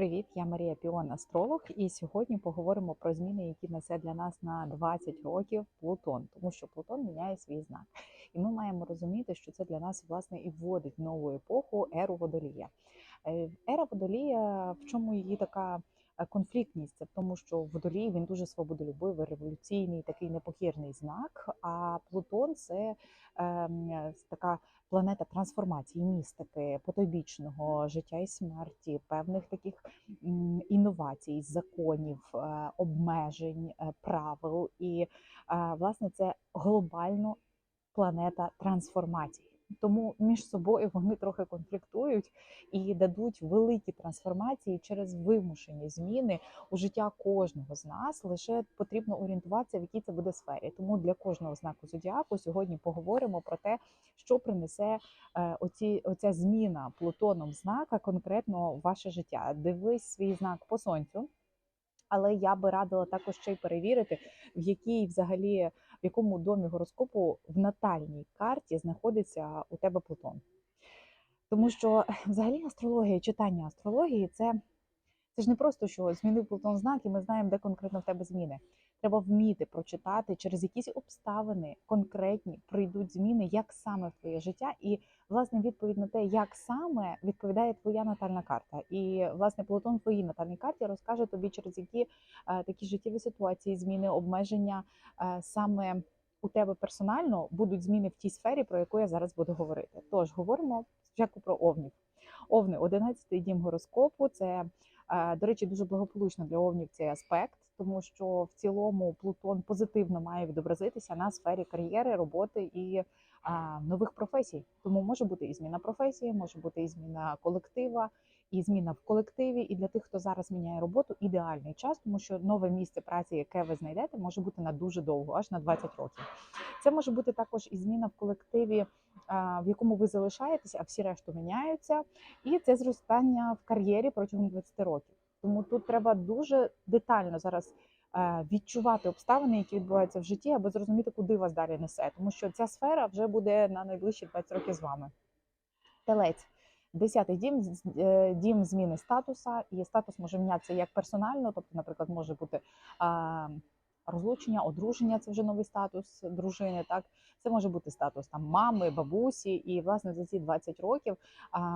Привіт, я Марія Піон, астролог, і сьогодні поговоримо про зміни, які несе для нас на 20 років Плутон, тому що Плутон міняє свій знак, і ми маємо розуміти, що це для нас власне і вводить нову епоху еру водолія. Е, Ера водолія, в чому її така конфліктність? Це в тому, що водолій він дуже свободолюбивий, революційний, такий непокірний знак. А Плутон це ем, така планета трансформації, містики, потойбічного життя і смерті, певних таких інновацій, законів, е, обмежень, е, правил. І е, власне це глобально планета трансформації. Тому між собою вони трохи конфліктують і дадуть великі трансформації через вимушені зміни у життя кожного з нас. Лише потрібно орієнтуватися, в якій це буде сфері. Тому для кожного знаку зодіаку сьогодні поговоримо про те, що принесе е, оці, оця зміна Плутоном знака конкретно в ваше життя. Дивись свій знак по сонцю. Але я би радила також ще й перевірити, в якій взагалі в якому домі гороскопу в натальній карті знаходиться у тебе Плутон. Тому що взагалі астрологія, читання астрології це, це ж не просто що змінив Плутон знак, і ми знаємо, де конкретно в тебе зміни. Треба вміти прочитати, через якісь обставини конкретні прийдуть зміни, як саме в твоє життя, і власне відповідь на те, як саме відповідає твоя натальна карта. І власне Плутон в твоїй натальній карті розкаже тобі, через які е, такі життєві ситуації, зміни, обмеження е, саме у тебе персонально будуть зміни в тій сфері, про яку я зараз буду говорити. Тож говоримо спочатку про овнів. Овни, 11-й дім гороскопу. Це, до речі, дуже благополучно для овнів цей аспект, тому що в цілому Плутон позитивно має відобразитися на сфері кар'єри, роботи і нових професій. Тому може бути і зміна професії, може бути і зміна колектива, і зміна в колективі. І для тих, хто зараз міняє роботу, ідеальний час, тому що нове місце праці, яке ви знайдете, може бути на дуже довго, аж на 20 років. Це може бути також і зміна в колективі, в якому ви залишаєтеся, а всі решту міняються, і це зростання в кар'єрі протягом 20 років. Тому тут треба дуже детально зараз е, відчувати обставини, які відбуваються в житті, аби зрозуміти, куди вас далі несе. Тому що ця сфера вже буде на найближчі 20 років з вами. Телець. Десятий дім е, дім зміни статуса, і статус може мінятися як персонально, тобто, наприклад, може бути розлучення, одруження це вже новий статус дружини. Так, це може бути статус там мами, бабусі, і власне за ці 20 років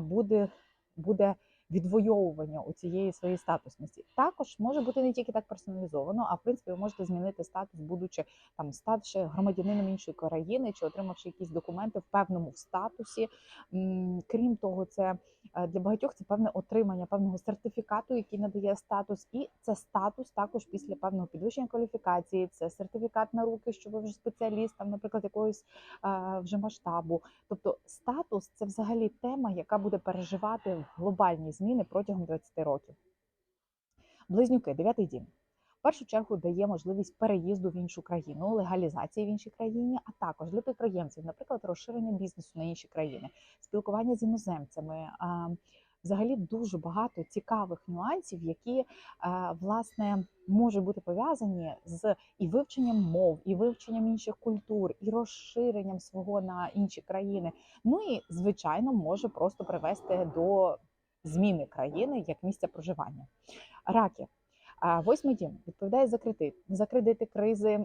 буде, буде відвоювання у цієї своєї статусності. Також може бути не тільки так персоналізовано, а в принципі ви можете змінити статус, будучи там ставши громадянином іншої країни чи отримавши якісь документи в певному статусі. Крім того, це е, для багатьох це певне отримання певного сертифікату, який надає статус, і це статус також після певного підвищення кваліфікації. Це сертифікат на руки, що ви вже спеціаліст, там, наприклад, якогось е, вже масштабу. Тобто статус це взагалі тема, яка буде переживати глобальні зміни протягом 20 років. Близнюки, дев'ятий дім. В першу чергу дає можливість переїзду в іншу країну, легалізації в іншій країні, а також для підприємців, наприклад, розширення бізнесу на інші країни, спілкування з іноземцями. Взагалі дуже багато цікавих нюансів, які власне можуть бути пов'язані з і вивченням мов, і вивченням інших культур, і розширенням свого на інші країни. Ну і звичайно може просто привести до зміни країни як місця проживання. Раки. Восьмий дім відповідає за кредит, за кредити, кризи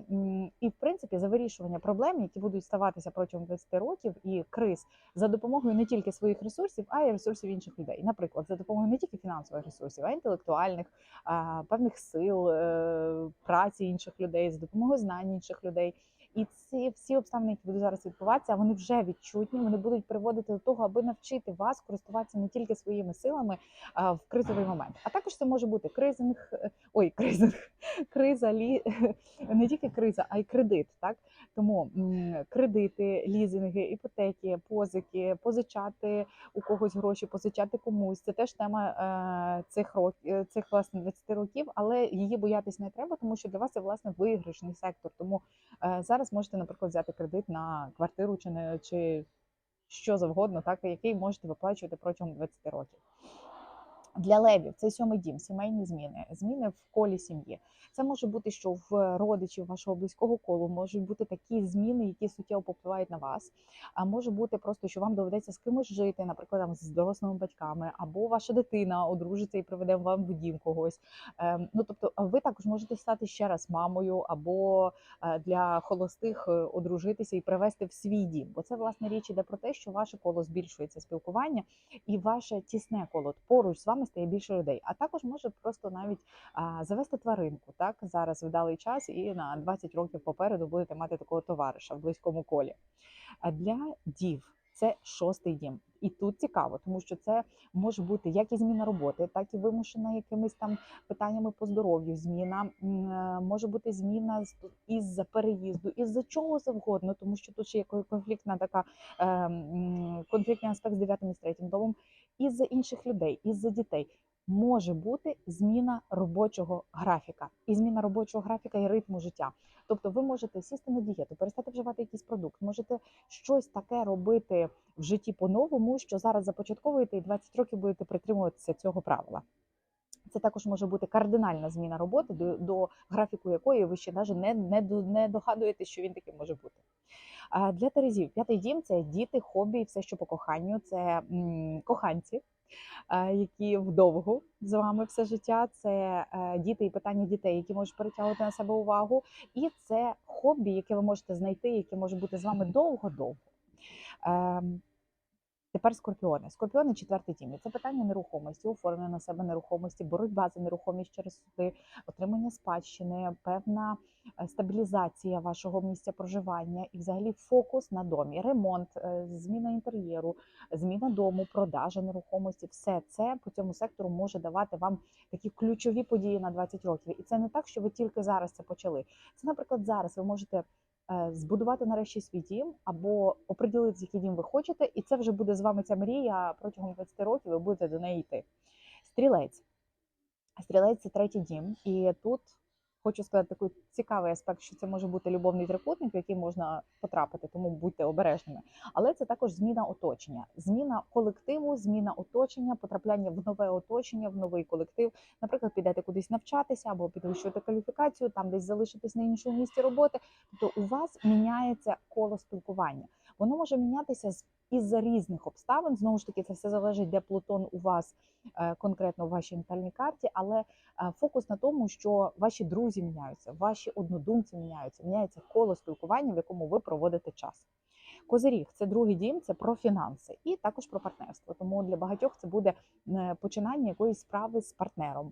і, в принципі, за вирішування проблем, які будуть ставатися протягом 20 років і криз за допомогою не тільки своїх ресурсів, а й ресурсів інших людей. Наприклад, за допомогою не тільки фінансових ресурсів, а й інтелектуальних, певних сил, е, праці інших людей, за допомогою знань інших людей. І ці всі обставини, які будуть зараз відбуватися, вони вже відчутні. Вони будуть приводити до того, аби навчити вас користуватися не тільки своїми силами а, в кризовий момент. А також це може бути кризинг, е, ой, кризинг, криза, лі не тільки криза, а й кредит. Так тому кредити, лізинги, іпотеки, позики, позичати у когось гроші, позичати комусь. Це теж тема е, цих років, цих власне 20 років, але її боятись не треба, тому що для вас це власне виграшний сектор. Тому е, зараз можете, наприклад, взяти кредит на квартиру чи не чи що завгодно, так який можете виплачувати протягом 20 років. Для левів це сьомий дім, сімейні зміни, зміни в колі сім'ї. Це може бути, що в родичів вашого близького колу можуть бути такі зміни, які суттєво попливають на вас. А може бути просто, що вам доведеться з кимось жити, наприклад, там, з дорослими батьками, або ваша дитина одружиться і приведе вам в дім когось. Ем, Ну тобто, ви також можете стати ще раз мамою, або е, для холостих е, одружитися і привести в свій дім. Бо це власне річ іде про те, що ваше коло збільшується спілкування, і ваше тісне коло поруч з вами стає більше людей. А також може просто навіть а, завести тваринку. Так зараз вдалий час, і на 20 років попереду будете мати такого товариша в близькому колі. А для дів це шостий дім. І тут цікаво, тому що це може бути як і зміна роботи, так і вимушена якимись там питаннями по здоров'ю. Зміна е, може бути зміна з- із-за переїзду, із-за чого завгодно, тому що тут ще є конфліктна така е, конфліктний аспект з дев'ятим і третім домом, із-за інших людей, із-за дітей. Може бути зміна робочого графіка, і зміна робочого графіка і ритму життя. Тобто, ви можете сісти на дієту, перестати вживати якийсь продукт, можете щось таке робити в житті по-новому, що зараз започатковуєте і 20 років будете притримуватися цього правила. Це також може бути кардинальна зміна роботи, до, до графіку якої ви ще навіть не, не, не догадуєтесь, що він таким може бути. А для Терезів п'ятий дім це діти, хобі, все, що по коханню, це м, коханці, які вдовгу з вами все життя. Це е, діти і питання дітей, які можуть перетягувати на себе увагу. І це хобі, яке ви можете знайти, яке може бути з вами довго-довго. Тепер скорпіони. Скорпіони четвертий дім. Це питання нерухомості, оформлення на себе нерухомості, боротьба за нерухомість через суди, отримання спадщини, певна е, стабілізація вашого місця проживання і взагалі фокус на домі, ремонт, е, зміна інтер'єру, зміна дому, продажа нерухомості. Все це по цьому сектору може давати вам такі ключові події на 20 років. І це не так, що ви тільки зараз це почали. Це, наприклад, зараз ви можете збудувати нарешті свій дім або оприділити, який дім ви хочете, і це вже буде з вами ця мрія протягом 20 років. Ви будете до неї йти. Стрілець. Стрілець це третій дім, і тут хочу сказати такий цікавий аспект, що це може бути любовний трикутник, в який можна потрапити, тому будьте обережними. Але це також зміна оточення, зміна колективу, зміна оточення, потрапляння в нове оточення, в новий колектив. Наприклад, підете кудись навчатися або підвищувати кваліфікацію, там десь залишитись на іншому місці роботи. Тобто у вас міняється коло спілкування. Воно може мінятися з із-за різних обставин. Знову ж таки, це все залежить, де Плутон у вас е, конкретно в вашій натальній карті, але е, фокус на тому, що ваші друзі міняються, ваші однодумці міняються, міняється коло спілкування, в якому ви проводите час. Козиріг це другий дім, це про фінанси і також про партнерство. Тому для багатьох це буде е, починання якоїсь справи з партнером,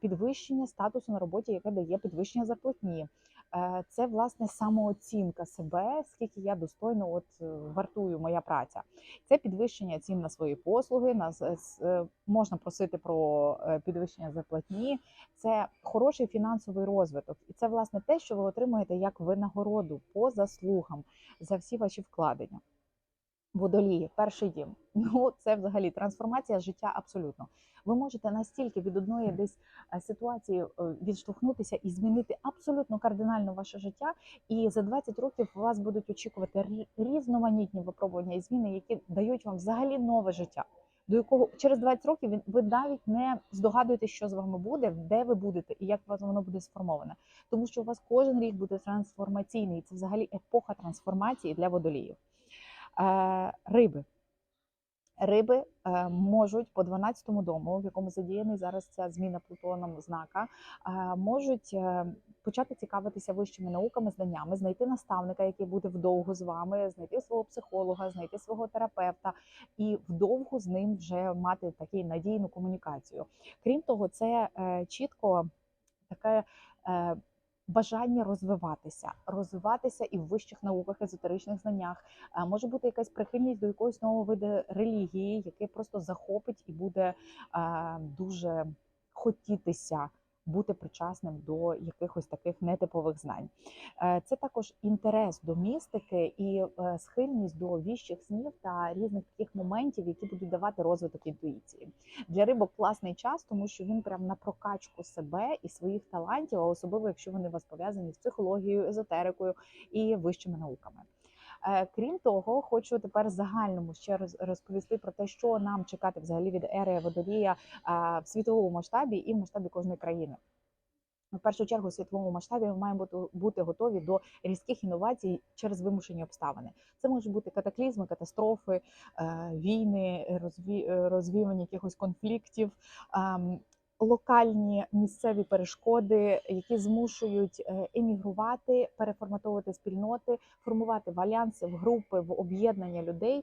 підвищення статусу на роботі, яке дає підвищення зарплатні. Е, Це власне самооцінка себе, скільки я достойно от е, вартую моя праця. Це підвищення цін на свої послуги. На е, можна просити про підвищення зарплатні. Це хороший фінансовий розвиток, і це власне те, що ви отримуєте як винагороду по заслугам за всі ваші вкладення. Водолії, перший дім. Ну це взагалі трансформація життя абсолютно. Ви можете настільки від одної десь е, ситуації е, відштовхнутися і змінити абсолютно кардинально ваше життя. І за 20 років вас будуть очікувати різноманітні випробування і зміни, які дають вам взагалі нове життя. До якого через 20 років ви навіть не здогадуєтесь, що з вами буде, де ви будете і як у вас воно буде сформоване. Тому що у вас кожен рік буде трансформаційний. і Це взагалі епоха трансформації для водоліїв. Е, риби. Риби е, можуть по 12-му дому, в якому задіяний зараз ця зміна Плутоном знака, е, можуть почати цікавитися вищими науками, знаннями, знайти наставника, який буде вдовго з вами, знайти свого психолога, знайти свого терапевта і вдовго з ним вже мати таку надійну комунікацію. Крім того, це чітко таке. Е, Бажання розвиватися, розвиватися і в вищих науках, езотеричних знаннях, може бути якась прихильність до якогось нового виду релігії, який просто захопить і буде дуже хотітися бути причасним до якихось таких нетипових знань. Е, Це також інтерес до містики і е, схильність до віщих снів та різних таких моментів, які будуть давати розвиток інтуїції. Для рибок класний час, тому що він прям на прокачку себе і своїх талантів, а особливо якщо вони у вас пов'язані з психологією, езотерикою і вищими науками. Е, Крім того, хочу тепер загальному ще роз- розповісти про те, що нам чекати взагалі від ери водолія е, в світовому масштабі і в масштабі кожної країни. В першу чергу, у світовому масштабі ми маємо бути, готові до різких інновацій через вимушені обставини. Це можуть бути катаклізми, катастрофи, е, війни, розві, розвіювання якихось конфліктів. Локальні місцеві перешкоди, які змушують е, емігрувати, переформатовувати спільноти, формувати в альянси, в групи, в об'єднання людей, е,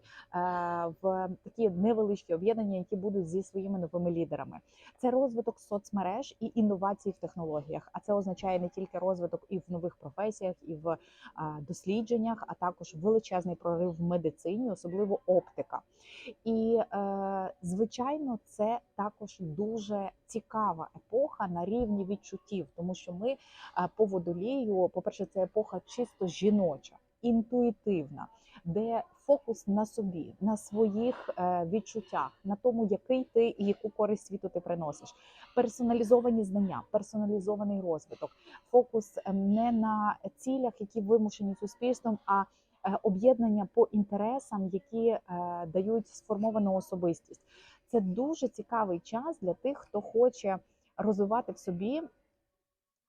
в такі невеличкі об'єднання, які будуть зі своїми новими лідерами. Це розвиток соцмереж і інновацій в технологіях. А це означає не тільки розвиток і в нових професіях, і в дослідженнях, а також величезний прорив в медицині, особливо оптика. І е, звичайно, це також дуже цікава епоха на рівні відчуттів, тому що ми е, по водолію, по-перше, це епоха чисто жіноча, інтуїтивна, де фокус на собі, на своїх е, відчуттях, на тому, який ти і яку користь світу ти приносиш. Персоналізовані знання, персоналізований розвиток, фокус е, не на цілях, які вимушені суспільством, а е, об'єднання по інтересам, які е, дають сформовану особистість. Це дуже цікавий час для тих, хто хоче розвивати в собі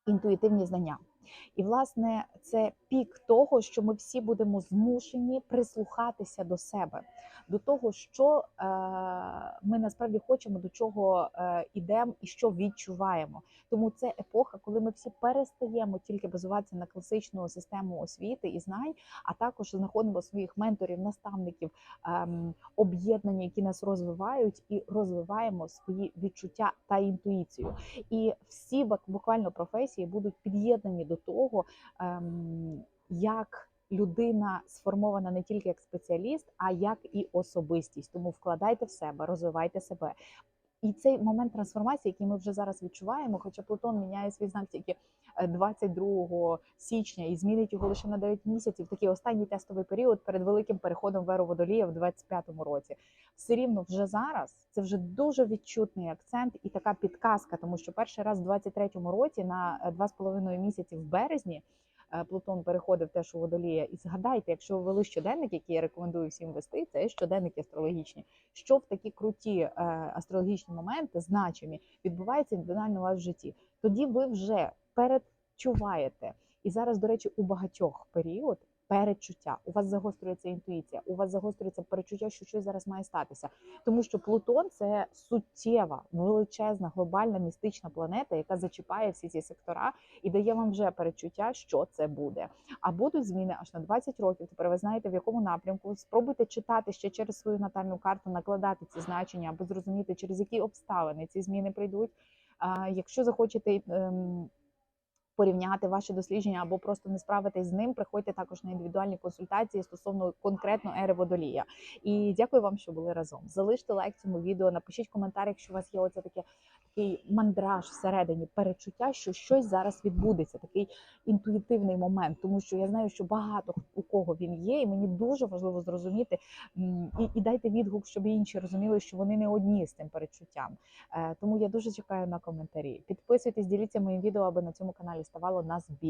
інтуїтивні знання. І, власне, це пік того, що ми всі будемо змушені прислухатися до себе, до того, що е, ми насправді хочемо, до чого е, ідемо і що відчуваємо. Тому це епоха, коли ми всі перестаємо тільки базуватися на класичну систему освіти і знань, а також знаходимо своїх менторів, наставників, ем, об'єднання, які нас розвивають, і розвиваємо свої відчуття та інтуїцію. І всі буквально професії будуть під'єднані до того, ем, як людина сформована не тільки як спеціаліст, а як і особистість. Тому вкладайте в себе, розвивайте себе. І цей момент трансформації, який ми вже зараз відчуваємо, хоча Плутон міняє свій знак тільки е, 22 січня і змінить його лише на 9 місяців, такий останній тестовий період перед великим переходом в еру водолія в 25-му році. Все рівно вже зараз це вже дуже відчутний акцент і така підказка, тому що перший раз в 23-му році на е, 2,5 місяці в березні. Плутон переходив теж у водолія, і згадайте, якщо ви вели щоденник, який я рекомендую всім вести, це щоденники астрологічні. Що в такі круті е, астрологічні моменти, значимі, відбувається індивідуально у вас в житті, тоді ви вже передчуваєте. І зараз, до речі, у багатьох період передчуття. У вас загострюється інтуїція, у вас загострюється перечуття, що щось зараз має статися. Тому що Плутон це суттєва, величезна, глобальна містична планета, яка зачіпає всі ці сектора і дає вам вже перечуття, що це буде. А будуть зміни аж на 20 років. Тепер ви знаєте, в якому напрямку. Спробуйте читати ще через свою натальну карту, накладати ці значення, аби зрозуміти, через які обставини ці зміни прийдуть. А якщо захочете. Порівняти ваші дослідження або просто не справитись з ним, приходьте також на індивідуальні консультації стосовно конкретно ери водолія. І дякую вам, що були разом. Залиште лайк цьому відео, напишіть коментар, якщо у вас є оце таке такий мандраж всередині, перечуття, що щось зараз відбудеться, такий інтуїтивний момент, тому що я знаю, що багато у кого він є, і мені дуже важливо зрозуміти і, і дайте відгук, щоб інші розуміли, що вони не одні з цим перечуттям. Е, Тому я дуже чекаю на коментарі. Підписуйтесь, діліться моїм відео, аби на цьому каналі ставало нас більше.